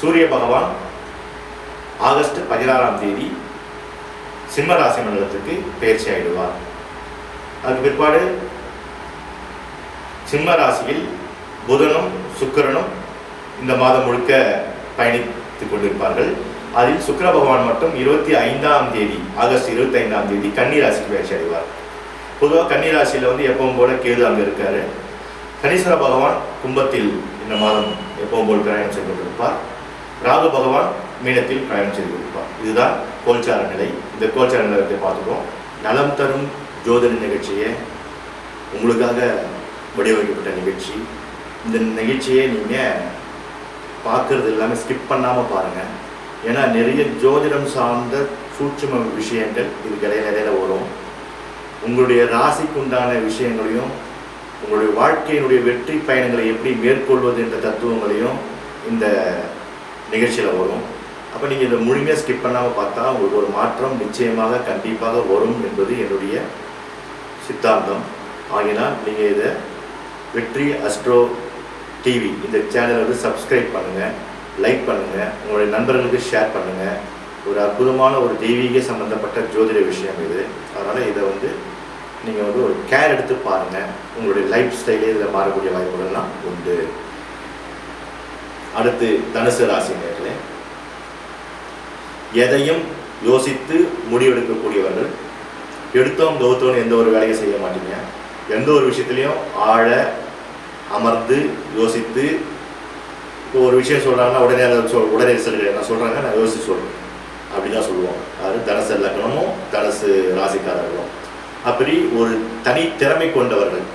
சூரிய பகவான் ஆகஸ்ட் பதினாறாம் தேதி சிம்ம ராசி மண்டலத்துக்கு பயிற்சி ஆயிடுவார். அதுக்கு பிற்பாடு சிம்ம ராசியில் புதனும் சுக்கிரனும் இந்த மாதம் முழுக்க பயணித்துக் கொண்டிருப்பார்கள். அதில் சுக்கர பகவான் மட்டும் இருபத்தி ஐந்தாம் தேதி ஆகஸ்ட் இருபத்தி ஐந்தாம் தேதி கன்னி ராசிக்கு பயிற்சி அடைவார் பொதுவாக கன்னி ராசியில் வந்து எப்பவும் போல கேது அங்கே இருக்காரு. கணீஸ்வர பகவான் கும்பத்தில் இந்த மாதம் எப்பவும் போல் பிரயாணம் செய்து கொண்டிருப்பார். ராகு பகவான் மீனத்தில் பயணம் செய்து கொடுப்பார் இதுதான் கோல்சார நிலை. இந்த கோல்சார நிலையத்தை பார்த்துக்கோம் நலம் தரும் ஜோதிட நிகழ்ச்சியை உங்களுக்காக வடிவமைக்கப்பட்ட நிகழ்ச்சி. இந்த நிகழ்ச்சியை நீங்கள் பார்க்கறது எல்லாமே ஸ்கிப் பண்ணாமல் பாருங்கள் ஏன்னா நிறைய ஜோதிடம் சார்ந்த சூட்சும விஷயங்கள் இது இடையில இடையில வரும். உங்களுடைய ராசிக்கு உண்டான விஷயங்களையும் உங்களுடைய வாழ்க்கையினுடைய வெற்றி பயணங்களை எப்படி மேற்கொள்வது என்ற தத்துவங்களையும் இந்த நிகழ்ச்சியில் வரும். அப்போ நீங்கள் இதை முழுமையாக ஸ்கிப் பண்ணாமல் பார்த்தா உங்களுக்கு ஒரு மாற்றம் நிச்சயமாக கண்டிப்பாக வரும் என்பது என்னுடைய சித்தாந்தம். ஆகினால் நீங்கள் இதை வெற்றி அஸ்ட்ரோ டிவி இந்த சேனலை வந்து சப்ஸ்கிரைப் பண்ணுங்கள் லைக் பண்ணுங்கள் உங்களுடைய நண்பர்களுக்கு ஷேர் பண்ணுங்கள் ஒரு அற்புதமான ஒரு தெய்வீக சம்பந்தப்பட்ட ஜோதிட விஷயம் இது. அதனால் இதை வந்து நீங்கள் வந்து ஒரு கேர் எடுத்து பாருங்கள் உங்களுடைய லைஃப் ஸ்டைலே இதில் மாறக்கூடிய வாய்ப்புகள்லாம் உண்டு. அடுத்து தனுசு ராசி நேர்களே. எதையும் யோசித்து முடிவெடுக்கக்கூடியவர்கள். எடுத்தோம் கௌத்தோம் எந்த ஒரு வேலையும் செய்ய மாட்டீங்க. எந்த ஒரு விஷயத்துலையும் ஆழ அமர்ந்து யோசித்து இப்போ ஒரு விஷயம் சொல்கிறாங்கன்னா உடனே அதை சொல் உடனே ரிசல்ட் நான் சொல்கிறாங்க நான் யோசித்து சொல்கிறேன் அப்படி தான் சொல்லுவோம் அது தனுசு லக்னமும் தனுசு ராசிக்காரர்களும். அப்படி ஒரு தனி திறமை கொண்டவர்கள்.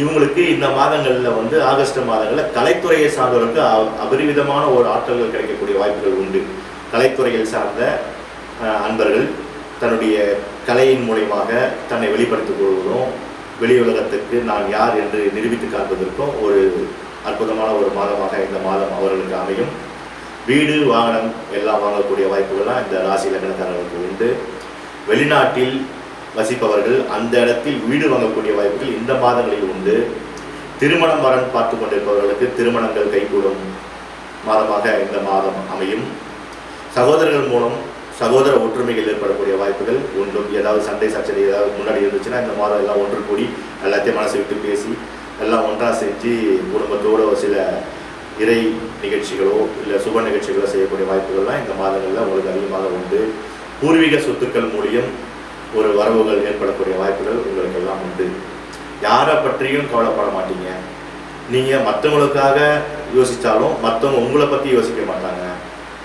இவங்களுக்கு இந்த மாதங்களில் வந்து ஆகஸ்ட் மாதங்களில் கலைத்துறையை சார்ந்தவர்களுக்கு அபரிவிதமான ஒரு ஆற்றல்கள் கிடைக்கக்கூடிய வாய்ப்புகள் உண்டு. கலைத்துறையில் சார்ந்த அன்பர்கள் தன்னுடைய கலையின் மூலியமாக தன்னை வெளிப்படுத்திக் கொள்வதும் வெளி உலகத்துக்கு நான் யார் என்று நிரூபித்து காண்பதற்கும் ஒரு அற்புதமான ஒரு மாதமாக இந்த மாதம் அவர்களுக்கு அமையும். வீடு வாகனம் எல்லாம் வாங்கக்கூடிய வாய்ப்புகள்லாம் இந்த ராசி லக்னக்காரர்களுக்கு உண்டு. வெளிநாட்டில் வசிப்பவர்கள் அந்த இடத்தில் வீடு வாங்கக்கூடிய வாய்ப்புகள் இந்த மாதங்களில் உண்டு. திருமணம் வரன் பார்த்து கொண்டிருப்பவர்களுக்கு திருமணங்கள் கைகூடும் மாதமாக இந்த மாதம் அமையும். சகோதரர்கள் மூலம் சகோதர ஒற்றுமைகள் ஏற்படக்கூடிய வாய்ப்புகள் ஒன்றும் ஏதாவது சண்டை சச்சரவு ஏதாவது முன்னாடி இருந்துச்சுன்னா இந்த மாதம் எல்லாம் ஒன்று கூடி எல்லாத்தையும் மனசை விட்டு பேசி எல்லாம் ஒன்றாக செஞ்சு குடும்பத்தோடு ஒரு சில இறை நிகழ்ச்சிகளோ இல்லை சுப நிகழ்ச்சிகளோ செய்யக்கூடிய வாய்ப்புகள்லாம் இந்த மாதங்களில் உங்களுக்கு அதிகமாக உண்டு. பூர்வீக சொத்துக்கள் மூலியம் ஒரு வரவுகள் ஏற்படக்கூடிய வாய்ப்புகள் உங்களுக்கு எல்லாம் உண்டு. யாரை பற்றியும் கவலைப்பட மாட்டீங்க. நீங்கள் மற்றவங்களுக்காக யோசித்தாலும் மற்றவங்க உங்களை பற்றி யோசிக்க மாட்டாங்க.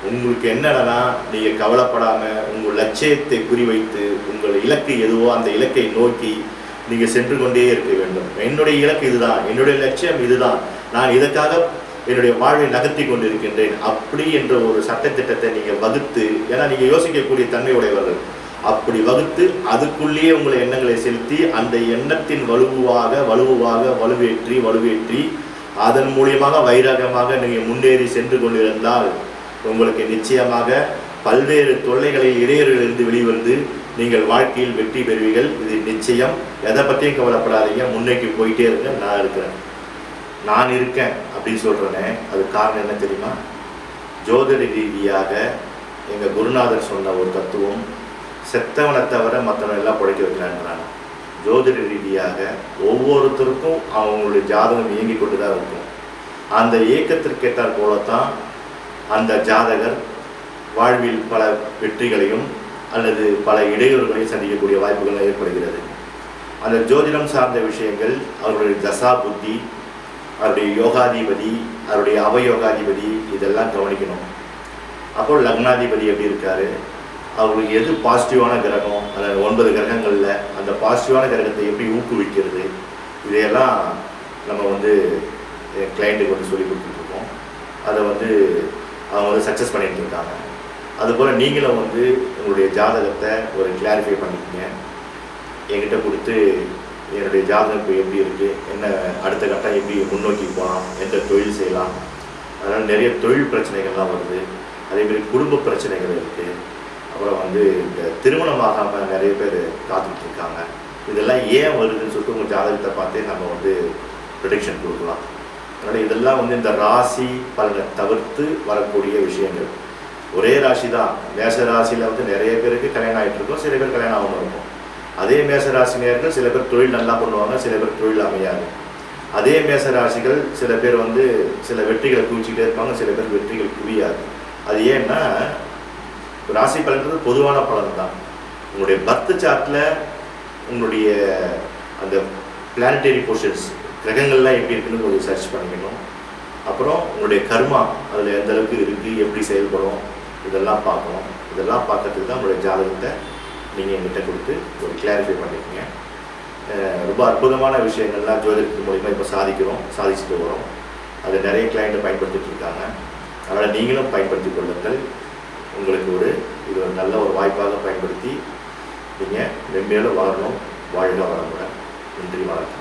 உங்களுக்கு என்னென்னா நீங்கள் கவலைப்படாமல் உங்கள் லட்சியத்தை குறிவைத்து உங்கள் இலக்கு எதுவோ அந்த இலக்கை நோக்கி நீங்கள் சென்று கொண்டே இருக்க வேண்டும். என்னுடைய இலக்கு இதுதான். என்னுடைய லட்சியம் இதுதான். நான் இதற்காக என்னுடைய வாழ்வை நகர்த்தி கொண்டிருக்கின்றேன். அப்படி என்ற ஒரு சட்டத்திட்டத்தை நீங்கள் வகுத்து ஏன்னா நீங்கள் யோசிக்கக்கூடிய தன்மை உடையவர்கள். அப்படி வகுத்து அதுக்குள்ளேயே உங்களை எண்ணங்களை செலுத்தி அந்த எண்ணத்தின் வலுவாக வலுவாக வலுவேற்றி வலுவேற்றி அதன் மூலியமாக வைராகமாக நீங்கள் முன்னேறி சென்று கொண்டிருந்தால் உங்களுக்கு நிச்சயமாக பல்வேறு தொல்லைகளில் இடையூறுகளிலிருந்து வெளிவந்து நீங்கள் வாழ்க்கையில் வெற்றி பெறுவீர்கள். இது நிச்சயம். எதை பற்றியும் கவலைப்படாதீங்க. முன்னேக்கி போயிட்டே இருங்க. நான் இருக்கிறேன். நான் இருக்கேன் அப்படின்னு சொல்கிறேனே அது காரணம் என்ன தெரியுமா? ஜோதிட ரீதியாக எங்கள் குருநாதர் சொன்ன ஒரு தத்துவம். செத்தவனை தவிர மற்றவன் எல்லாம் பிழைக்க வைக்கலான்றாங்க ஜோதிட ரீதியாக ஒவ்வொருத்தருக்கும் அவங்களுடைய ஜாதகம் இயங்கி கொண்டு தான் இருக்கும். அந்த இயக்கத்திற்கேற்றாற் போலத்தான் அந்த ஜாதகர் வாழ்வில் பல வெற்றிகளையும் அல்லது பல இடையூறுகளையும் சந்திக்கக்கூடிய வாய்ப்புகள் ஏற்படுகிறது. அந்த ஜோதிடம் சார்ந்த விஷயங்கள் அவருடைய தசா புத்தி அவருடைய யோகாதிபதி அவருடைய அவயோகாதிபதி இதெல்லாம் கவனிக்கணும். அப்போ லக்னாதிபதி எப்படி இருக்காரு? அவங்களுக்கு எது பாசிட்டிவான கிரகம் அந்த ஒன்பது கிரகங்களில் அந்த பாசிட்டிவான கிரகத்தை எப்படி ஊக்குவிக்கிறது இதையெல்லாம் நம்ம வந்து என் கிளைண்ட்டுக்கு வந்து சொல்லி கொடுத்துட்ருக்கோம் அதை வந்து அவங்க வந்து சக்ஸஸ் பண்ணிட்டு இருக்காங்க. அதுபோல் நீங்களும் வந்து உங்களுடைய ஜாதகத்தை ஒரு கிளாரிஃபை பண்ணிக்கங்க. என்கிட்ட கொடுத்து என்னுடைய ஜாதகம் இப்போ எப்படி இருக்குது என்ன அடுத்த கட்டம் எப்படி முன்னோக்கி போகலாம் எந்த தொழில் செய்யலாம் அதனால் நிறைய தொழில் பிரச்சனைகள்லாம் வருது. அதேமாரி குடும்ப பிரச்சனைகள் இருக்குது அப்புறம் வந்து இந்த திருமணமாகாமல் நிறைய பேர் காத்துக்கிட்டு இருக்காங்க இதெல்லாம் ஏன் வருதுன்னு சொல்லிட்டு உங்கள் ஜாதகத்தை பார்த்தே நம்ம வந்து ப்ரொடிக்ஷன் கொடுக்கலாம். அதனால் இதெல்லாம் வந்து இந்த ராசி பலனை தவிர்த்து வரக்கூடிய விஷயங்கள். ஒரே ராசி தான் மேச ராசியில் வந்து நிறைய பேருக்கு கல்யாணம் ஆகிட்டு இருக்கும் சில பேர் கல்யாணம் ஆகாமல் இருக்கும். அதே மேச ராசினியர்கள் சில பேர் தொழில் நல்லா பண்ணுவாங்க சில பேர் தொழில் அமையாது. அதே மேச ராசிகள் சில பேர் வந்து சில வெற்றிகளை குவிச்சிக்கிட்டே இருப்பாங்க சில பேர் வெற்றிகள் குவியாது. அது ஏன்னா ராசி பலன்றது பொதுவான பலன் தான் உங்களுடைய பர்த் சார்ட்டில் உங்களுடைய அந்த பிளானட்டரி போர்ஷன்ஸ் கிரகங்கள்லாம் எப்படி இருக்குன்னு கொஞ்சம் சர்ச் பண்ணிக்கணும். அப்புறம் உங்களுடைய கர்மா அதில் எந்த அளவுக்கு இருக்குது எப்படி செயல்படும் இதெல்லாம் பார்க்கணும். இதெல்லாம் பார்க்கறதுக்கு தான் உங்களுடைய ஜாதகத்தை நீங்கள் எங்கிட்ட கொடுத்து ஒரு கிளாரிஃபை பண்ணிக்கோங்க. ரொம்ப அற்புதமான விஷயங்கள்லாம் ஜோதிடத்தின் மூலிமா இப்போ சாதிக்கிறோம் சாதிச்சுட்டு வரோம். அது நிறைய கிளைண்ட்டை பயன்படுத்திட்டு இருக்காங்க. அதனால் நீங்களும் பயன்படுத்தி கொள்ளுங்கள். உங்களுக்கு ஒரு இது ஒரு நல்ல ஒரு வாய்ப்பாக பயன்படுத்தி நீங்கள் மென்மேலும் வளரணும் வாழ்க வளமுடன். நன்றி வணக்கம்.